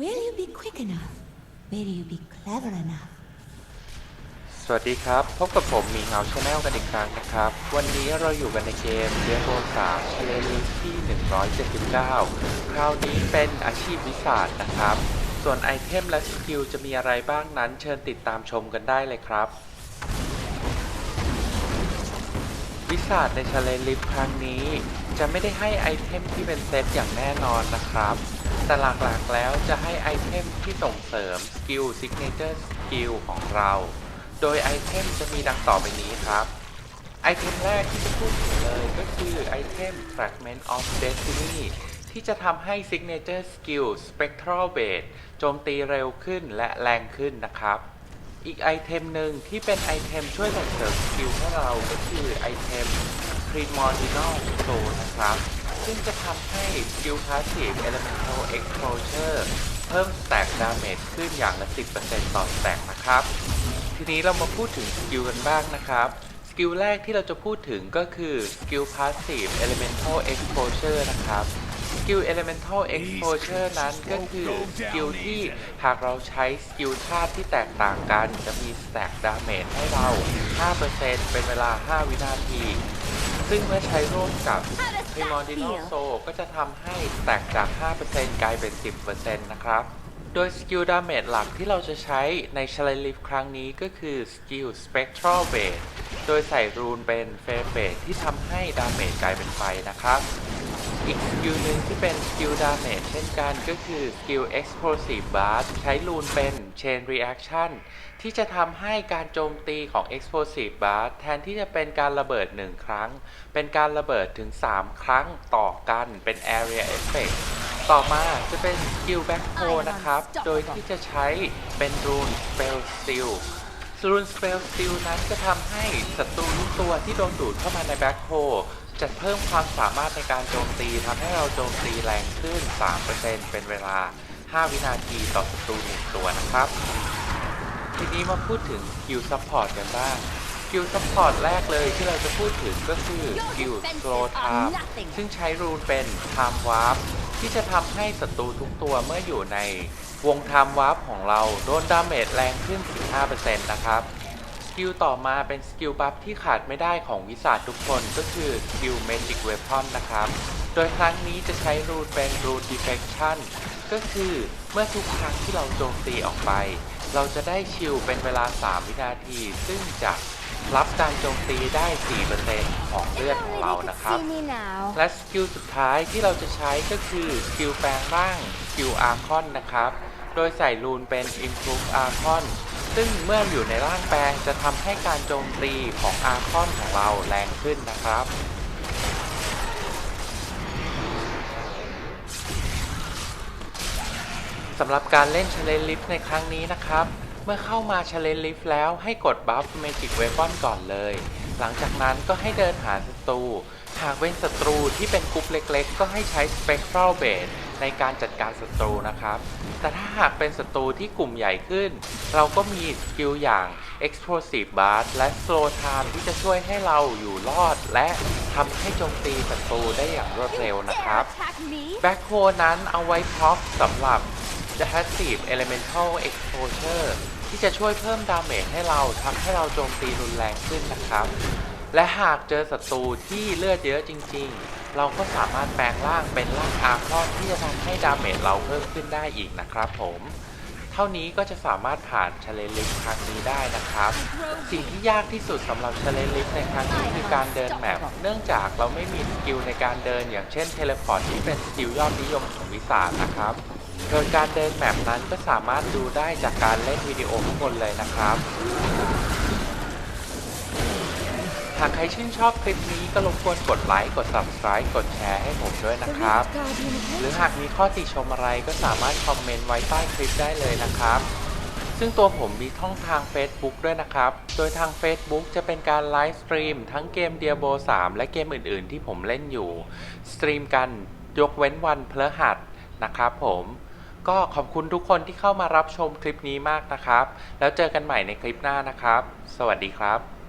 Will you be quick enough? Will you be clever enough? สวัสดีครับ พบกับผมมีเงาชาแนลกันอีกครั้งนะครับ วันนี้เราอยู่กันในเกมเดโ o 3 c h a l l e n g e ที่ 179 คราวนี้เป็นอาชีพวิสาดนะครับ ส่วนไอเทมและสกิลจะมีอะไรบ้างนั้น เชิญติดตามชมกันได้เลยครับ วิสาดใน c h a l l e n g e ครั้งนี้ จะไม่ได้ให้ไอเทมที่เป็นเซตอย่างแน่นอนนะครับ แต่หลักๆแล้วจะให้ไอเทมที่ส่งเสริมสกิล Signature Skill ของเรา โดยไอเทมจะมีดังต่อไปนี้ครับ ไอเทมแรกที่จะพูดถึงเลยก็คือไอเทม Fragment of Destiny ที่จะทำให้ Signature Skill Spectral Blade โจมตีเร็วขึ้นและแรงขึ้นนะครับ อีกไอเทมหนึ่งที่เป็นไอเทมช่วยส่งเสริมสกิลให้เราก็คือไอเทม Primordial Soul นะครับ ซึ่งจะทำให้ Skill Passive Elemental Exposure เพิ่ม Stack Damage ขึ้นอย่างละ 10%ต่อ Stack นะครับ ทีนี้เรามาพูดถึงสกิลกันบ้างนะครับ สกิลแรกที่เราจะพูดถึงก็คือสกิล Passive Elemental Exposure นะครับสกิล Elemental Exposure นั้นก็คือสกิลที่หากเราใช้สกิลธาตุที่แตกต่างกัน จะมี Stack Damage ให้เรา 5%เป็นเวลา 5 วินาที ซึ่งเมื่อใช้ร่วมกับ Primordial Soul ก็จะทำให้แตกจาก 5%กลายเป็น 10%นะครับ โดยสกิลดาเมจหลักที่เราจะใช้ใน c h a l l e n g e ครั้งนี้ก็คือสกิล Spectral b a s e โดยใส่รูนเป็นเฟรเบสที่ทำให้ดาเมจกลายเป็นไฟนะครับ อีกสกิลหนึ่งที่เป็นสกิลดาเมจเช่นกันก็คือสกิล Explosive Blast ใช้รูนเป็น Chain Reaction ที่จะทำให้การโจมตีของ Explosive Blast แทนที่จะเป็นการระเบิด 1 ครั้ง เป็นการระเบิดถึง 3 ครั้งต่อกันเป็น Area Effect ต่อมาจะเป็นสกิล Back h o นะครับ โดยที่จะใช้เป็นรูน Spell Steal รูน Spell Steal นั้นจะทำให้ศัตรูทุกตัวที่โดนดูดเข้ามาใน Back h o จะเพิ่มความสามารถในการโจมตีทำให้เราโจมตีแรงขึ้น 3%เป็นเวลา 5 วินาทีต่อศัตรู1ตัวนะครับ ทีนี้มาพูดถึงสกิลซัพพอร์ตกันบ้างสกิลซัพพอร์ตแรกเลยที่เราจะพูดถึงก็คือสกิล Slow Time ซึ่งใช้รูนเป็น Time Warp ที่จะทำให้ศัตรูทุกตัวเมื่ออยู่ในวง Time Warp ของเราโดนดาเมจแรงขึ้น 15%นะครับ สกิลต่อมาเป็นสกิลบัฟที่ขาดไม่ได้ของวิสาททุกคนก็คือสกิล Magic Weapon นะครับ โดยครั้งนี้จะใช้รูนเป็นรูน Deflection ก็คือเมื่อทุกครั้งที่เราโจมตีออกไป เราจะได้ชิลเป็นเวลา 3 วินาที ซึ่งจะรับการโจมตีได้ 4%ของเลือดของเรานะครับ See me now. และสกิลสุดท้ายที่เราจะใช้ก็คือสกิลแปลงร่างสกิลอาร์คอนนะครับ โดยใส่รูนเป็น Improve Archon ซึ่งเมื่ออยู่ในร่างแปลงจะทำให้การโจมตีของอาร์คอนของเราแรงขึ้นนะครับสำหรับการเล่น Challenge Lift ในครั้งนี้นะครับ เมื่อเข้ามา Challenge Lift แล้วให้กด Buff Magic Weapon ก่อนเลย หลังจากนั้นก็ให้เดินหาศัตรู หากเป็นศัตรูที่เป็นกลุ่มเล็กๆ ก็ให้ใช้ Spectral Blade ในการจัดการศัตรูนะครับ แต่ถ้าหากเป็นศัตรูที่กลุ่มใหญ่ขึ้น เราก็มีสกิลอย่าง Explosive Blast และ Slow Time ที่จะช่วยให้เราอยู่รอด และทำให้โจมตีศัตรูได้อย่างรวดเร็วนะครับ attack me. นั้นเอาไว้พร็อพสำหรับ Passive Elemental Exposure ที่จะช่วยเพิ่มดาเมจให้เราทำให้เราโจมตีรุนแรงขึ้นนะครับ และหากเจอศัตรูที่เลือดเยอะจริงๆ เราก็สามารถแปลงร่างเป็นร่างอาร์คอนที่จะทำให้ดาเมจเราเพิ่มขึ้นได้อีกนะครับผม เท่านี้ก็จะสามารถผ่านเชเลลิฟครั้งนี้ได้นะครับ สิ่งที่ยากที่สุดสำหรับเชเลลิฟในครั้งนี้คือการเดินแมปเนื่องจากเราไม่มีสกิลในการเดินอย่างเช่นเทเลพอร์ตที่เป็นสกิลยอดนิยมของวิสาสนะครับโดยการเดินแมปนั้นก็สามารถดูได้จากการเล่นวิดีโอข้างบนเลยนะครับ หากใครชื่นชอบคลิปนี้ก็รบกวนกดไลค์ กด subscribe กดแชร์ให้ผมด้วยนะครับ หรือหากมีข้อติชมอะไรก็สามารถคอมเมนต์ไว้ใต้คลิปได้เลยนะครับ ซึ่งตัวผมมีช่องทาง Facebook ด้วยนะครับ โดยทาง Facebook จะเป็นการไลฟ์สตรีมทั้งเกม Diablo 3 และเกมอื่น ๆ ที่ผมเล่นอยู่ สตรีมกันยกเว้นวันพฤหัสนะครับผมก็ขอบคุณทุกคนที่เข้ามารับชมคลิปนี้มากนะครับ แล้วเจอกันใหม่ในคลิปหน้านะครับ สวัสดีครับ